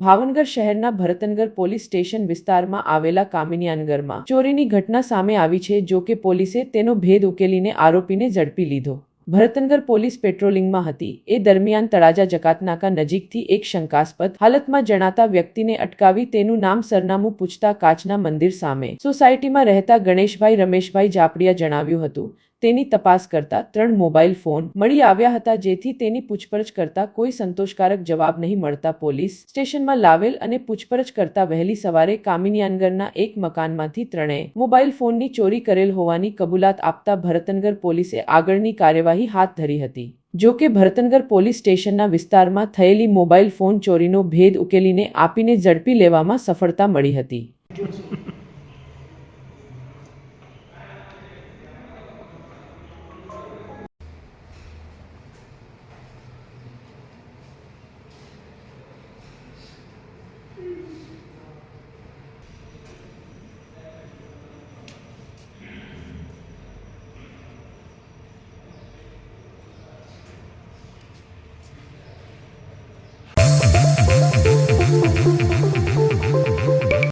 ભાવનગર શહેરના Bharatnagar police station વિસ્તારમાં આવેલા કામિનિયાનગરમાં ચોરીની ઘટના સામે આવી છે, જો કે પોલીસે તેનો ભેદ ઉકેલીને આરોપીને ઝડપી લીધો. ભરતનગર પોલીસ પેટ્રોલિંગમાં હતી. એ દરમિયાન તળાજા જકાતનાકા નજીકથી એક શંકાસ્પદ હાલતમાં જણાતા વ્યક્તિને અટકાવી તેનું નામ સરનામું પૂછતા કાચના મંદિર સામે સોસાયટીમાં રહેતા ગણેશભાઈ રમેશભાઈ જાપડિયા જણાવ્યું હતું તેની તપાસ કરતા ત્રણ મોબાઈલ ફોન મળી આવ્યા હતા જેથી તેની પૂછપરછ કરતા કોઈ સંતોષકારક જવાબ નહીં મળતા પોલીસ સ્ટેશનમાં લાવેલ અને પૂછપરછ કરતા વહેલી સવારે કામિનિયાનગરના એક મકાનમાંથી ત્રણેય મોબાઈલ ફોનની ચોરી કરેલ હોવાની કબૂલાત આપતા ભરતનગર પોલીસે આગળની કાર્યવાહી હાથ ધરી હતી. જો કે ભરતનગર પોલીસ સ્ટેશનના વિસ્તારમાં થયેલી મોબાઈલ ફોન ચોરીનો ભેદ ઉકેલીને આપીને ઝડપી લેવામાં સફળતા મળી હતી.